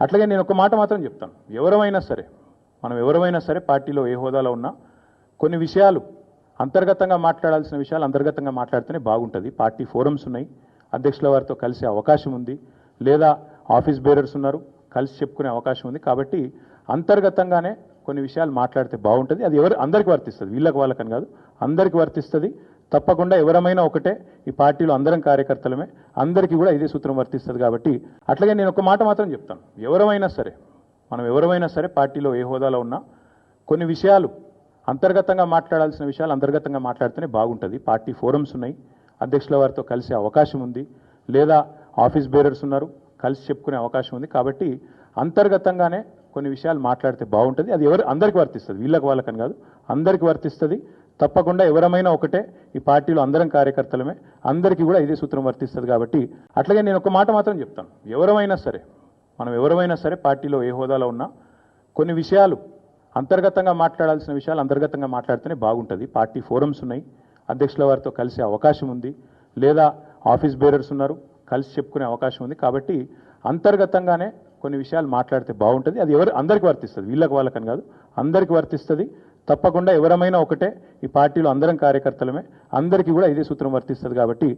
అట్లాగే నేను ఒక మాట మాత్రం చెప్తాను. ఎవరమైనా సరే మనం ఎవరమైనా సరే పార్టీలో ఏ హోదాలో ఉన్నా కొన్ని విషయాలు అంతర్గతంగా మాట్లాడాల్సిన విషయాలు అంతర్గతంగా మాట్లాడితేనే బాగుంటుంది. పార్టీ ఫోరమ్స్ ఉన్నాయి. అధ్యక్షుల వారితో కలిసే అవకాశం ఉంది. లేదా ఆఫీస్ బేరర్స్ ఉన్నారు కలిసి చెప్పుకునే అవకాశం ఉంది. కాబట్టి అంతర్గతంగానే కొన్ని విషయాలు మాట్లాడితే బాగుంటుంది. అది ఎవరు అందరికి వర్తిస్తుంది. వీళ్ళకి వాళ్ళకని కాదు అందరికి వర్తిస్తుంది. తప్పకుండా ఎవరమైనా ఒకటే ఈ పార్టీలో అందరం కార్యకర్తలమే. అందరికీ కూడా ఇదే సూత్రం వర్తిస్తుంది కాబట్టి అట్లాగే నేను ఒక మాట మాత్రం చెప్తాను. ఎవరమైనా సరే మనం ఎవరమైనా సరే పార్టీలో ఏ హోదాలో ఉన్నా కొన్ని విషయాలు అంతర్గతంగా మాట్లాడాల్సిన విషయాలు అంతర్గతంగా మాట్లాడితేనే బాగుంటుంది. పార్టీ ఫోరమ్స్ ఉన్నాయి. అధ్యక్షుల వారితో కలిసే అవకాశం ఉంది. లేదా ఆఫీస్ బేరర్స్ ఉన్నారు కలిసి చెప్పుకునే అవకాశం ఉంది. కాబట్టి అంతర్గతంగానే కొన్ని విషయాలు మాట్లాడితే బాగుంటుంది. అది ఎవరు అందరికి వర్తిస్తుంది. వీళ్ళకి వాళ్ళకని కాదు అందరికి వర్తిస్తుంది. తప్పకుండా ఎవరమైనా ఒకటే ఈ పార్టీలో అందరం కార్యకర్తలమే. అందరికీ కూడా ఇదే సూత్రం వర్తిస్తుంది కాబట్టి అట్లాగే నేను ఒక మాట మాత్రం చెప్తాను. ఎవరమైనా సరే మనం ఎవరమైనా సరే పార్టీలో ఏ హోదాలో ఉన్నా కొన్ని విషయాలు అంతర్గతంగా మాట్లాడాల్సిన విషయాలు అంతర్గతంగా మాట్లాడితేనే బాగుంటుంది. పార్టీ ఫోరమ్స్ ఉన్నాయి. అధ్యక్షుల వారితో కలిసే అవకాశం ఉంది. లేదా ఆఫీస్ బేరర్స్ ఉన్నారు కలిసి చెప్పుకునే అవకాశం ఉంది. కాబట్టి అంతర్గతంగానే కొన్ని విషయాలు మాట్లాడితే బాగుంటుంది. అది ఎవరు అందరికి వర్తిస్తుంది. వీళ్ళకి వాళ్ళకని కాదు అందరికి వర్తిస్తుంది. తప్పకుండా ఎవరమైనా ఒకటే ఈ పార్టీలో అందరం కార్యకర్తలమే. అందరికీ కూడా ఇదే సూత్రం వర్తిస్తుంది కాబట్టి